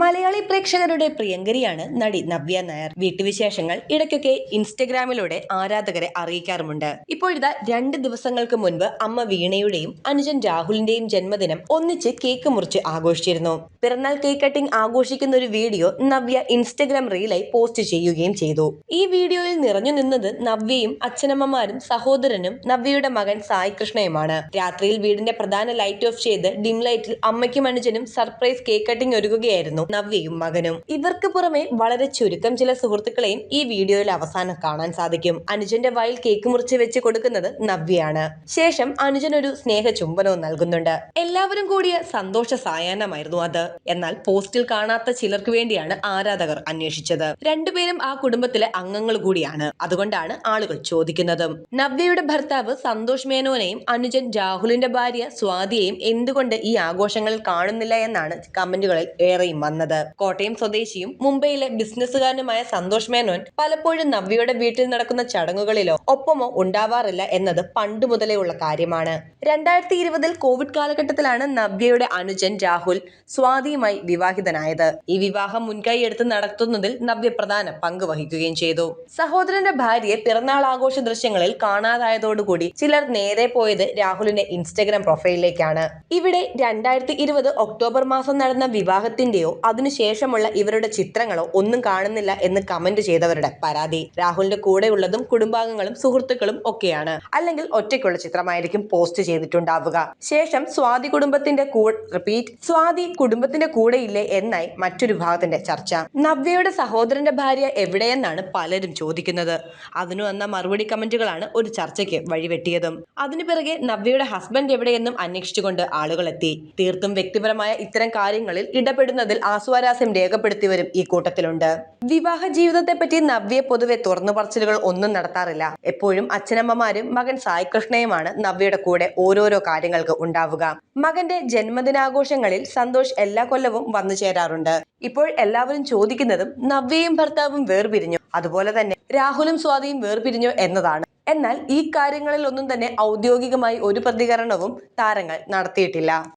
മലയാളി പ്രേക്ഷകരുടെ പ്രിയങ്കരിയാണ് നടി നവ്യ നായർ. വീട്ടുവിശേഷങ്ങൾ ഇടയ്ക്കൊക്കെ ഇൻസ്റ്റഗ്രാമിലൂടെ ആരാധകരെ അറിയിക്കാറുമുണ്ട്. ഇപ്പോഴിതാ രണ്ട് ദിവസങ്ങൾക്ക് മുൻപ് അമ്മ വീണയുടെയും അനുജൻ രാഹുലിന്റെയും ജന്മദിനം ഒന്നിച്ച് കേക്ക് മുറിച്ച് ആഘോഷിച്ചിരുന്നു. പിറന്നാൾ കേക്ക് കട്ടിംഗ് ആഘോഷിക്കുന്ന ഒരു വീഡിയോ നവ്യ ഇൻസ്റ്റഗ്രാം റീലായി പോസ്റ്റ് ചെയ്യുകയും ചെയ്തു. ഈ വീഡിയോയിൽ നിറഞ്ഞു നിന്നത് നവ്യയും അച്ഛനമ്മമാരും സഹോദരനും നവ്യയുടെ മകൻ സായി കൃഷ്ണയുമാണ്. രാത്രിയിൽ വീടിന്റെ പ്രധാന ലൈറ്റ് ഓഫ് ചെയ്ത് ഡിം ലൈറ്റിൽ അമ്മയ്ക്കും അനുജനും സർപ്രൈസ് കേക്ക് കട്ടിംഗ് ഒരുക്കുകയായിരുന്നു നവ്യയും മകനും. ഇവർക്ക് പുറമെ വളരെ ചുരുക്കം ചില സുഹൃത്തുക്കളെയും ഈ വീഡിയോയിൽ അവസാനം കാണാൻ സാധിക്കും. അനുജന്റെ വായിൽ കേക്ക് മുറിച്ച് വെച്ച് കൊടുക്കുന്നത് നവ്യയാണ്. ശേഷം അനുജൻ ഒരു സ്നേഹ ചുംബനവും നൽകുന്നുണ്ട്. എല്ലാവരും കൂടിയ സന്തോഷ സായാഹ്നമായിരുന്നു അത്. എന്നാൽ പോസ്റ്റിൽ കാണാത്ത ചിലർക്ക് വേണ്ടിയാണ് ആരാധകർ അന്വേഷിച്ചത്. രണ്ടുപേരും ആ കുടുംബത്തിലെ അംഗങ്ങൾ കൂടിയാണ്. അതുകൊണ്ടാണ് ആളുകൾ ചോദിക്കുന്നതും. നവ്യയുടെ ഭർത്താവ് സന്തോഷ് മേനോനെയും അനുജൻ രാഹുലിന്റെ ഭാര്യ സ്വാതിയെയും എന്തുകൊണ്ട് ഈ ആഘോഷങ്ങളിൽ കാണുന്നില്ല എന്നാണ് കമന്റുകളിൽ ഏറെയും കോട്ടയം സ്വദേശിയും മുംബൈയിലെ ബിസിനസ്സുകാരനുമായ സന്തോഷ് മേനോൻ പലപ്പോഴും നവ്യയുടെ വീട്ടിൽ നടക്കുന്ന ചടങ്ങുകളിലോ ഒപ്പമോ ഉണ്ടാവാറില്ല എന്നത് പണ്ട് ഉള്ള കാര്യമാണ്. രണ്ടായിരത്തി ഇരുപതിൽ കോവിഡ് കാലഘട്ടത്തിലാണ് നവ്യയുടെ അനുജൻ രാഹുൽ സ്വാതിയുമായി വിവാഹിതനായത്. ഈ വിവാഹം മുൻകൈയെടുത്ത് നടത്തുന്നതിൽ നവ്യ പ്രധാന പങ്ക് വഹിക്കുകയും ചെയ്തു. സഹോദരന്റെ ഭാര്യയെ പിറന്നാൾ ആഘോഷ ദൃശ്യങ്ങളിൽ കാണാതായതോടുകൂടി ചിലർ നേരെ പോയത് രാഹുലിന്റെ ഇൻസ്റ്റഗ്രാം പ്രൊഫൈലിലേക്കാണ്. ഇവിടെ രണ്ടായിരത്തി ഇരുപത് ഒക്ടോബർ മാസം നടന്ന വിവാഹത്തിന്റെയോ അതിനുശേഷമുള്ള ഇവരുടെ ചിത്രങ്ങളോ ഒന്നും കാണുന്നില്ല എന്ന് കമന്റ് ചെയ്തവരുടെ പരാതി. രാഹുലിന്റെ കൂടെയുള്ളതും കുടുംബാംഗങ്ങളും സുഹൃത്തുക്കളും ഒക്കെയാണ്. അല്ലെങ്കിൽ ഒറ്റയ്ക്കുള്ള ചിത്രമായിരിക്കും പോസ്റ്റ് ചെയ്തിട്ടുണ്ടാവുക. ശേഷം സ്വാതി കുടുംബത്തിന്റെ റിപ്പീറ്റ് സ്വാതി കുടുംബത്തിന്റെ കൂടെയില്ലേ എന്നായി മറ്റൊരു ഭാഗത്തിന്റെ ചർച്ച. നവ്യയുടെ സഹോദരന്റെ ഭാര്യ എവിടെയെന്നാണ് പലരും ചോദിക്കുന്നത്. അതിനു വന്ന മറുപടി കമന്റുകളാണ് ഒരു ചർച്ചയ്ക്ക് വഴിവെട്ടിയതും. അതിനു പിറകെ നവ്യയുടെ ഹസ്ബൻഡ് എവിടെയെന്നും അന്വേഷിച്ചുകൊണ്ട് ആളുകൾ എത്തി തീർത്തും വ്യക്തിപരമായ ഇത്തരം കാര്യങ്ങളിൽ ഇടപെടുന്നതിൽ ആസ്വാരാസ്യം രേഖപ്പെടുത്തിയവരും ഈ കൂട്ടത്തിലുണ്ട്. വിവാഹ ജീവിതത്തെ പറ്റി നവ്യ പൊതുവെ തുറന്നു പറച്ചിലുകൾ ഒന്നും നടത്താറില്ല. എപ്പോഴും അച്ഛനമ്മമാരും മകൻ സായി കൃഷ്ണയുമാണ് നവ്യയുടെ കൂടെ ഓരോരോ കാര്യങ്ങൾക്ക് ഉണ്ടാവുക. മകന്റെ ജന്മദിനാഘോഷങ്ങളിൽ സന്തോഷ് എല്ലാ കൊല്ലവും വന്നു ചേരാറുണ്ട്. ഇപ്പോൾ എല്ലാവരും ചോദിക്കുന്നതും നവ്യയും ഭർത്താവും വേർപിരിഞ്ഞു. അതുപോലെ തന്നെ രാഹുലും സ്വാതിയും വേർപിരിഞ്ഞു എന്നതാണ്. എന്നാൽ ഈ കാര്യങ്ങളിൽ ഒന്നും തന്നെ ഔദ്യോഗികമായി ഒരു പ്രതികരണവും താരങ്ങൾ നടത്തിയിട്ടില്ല.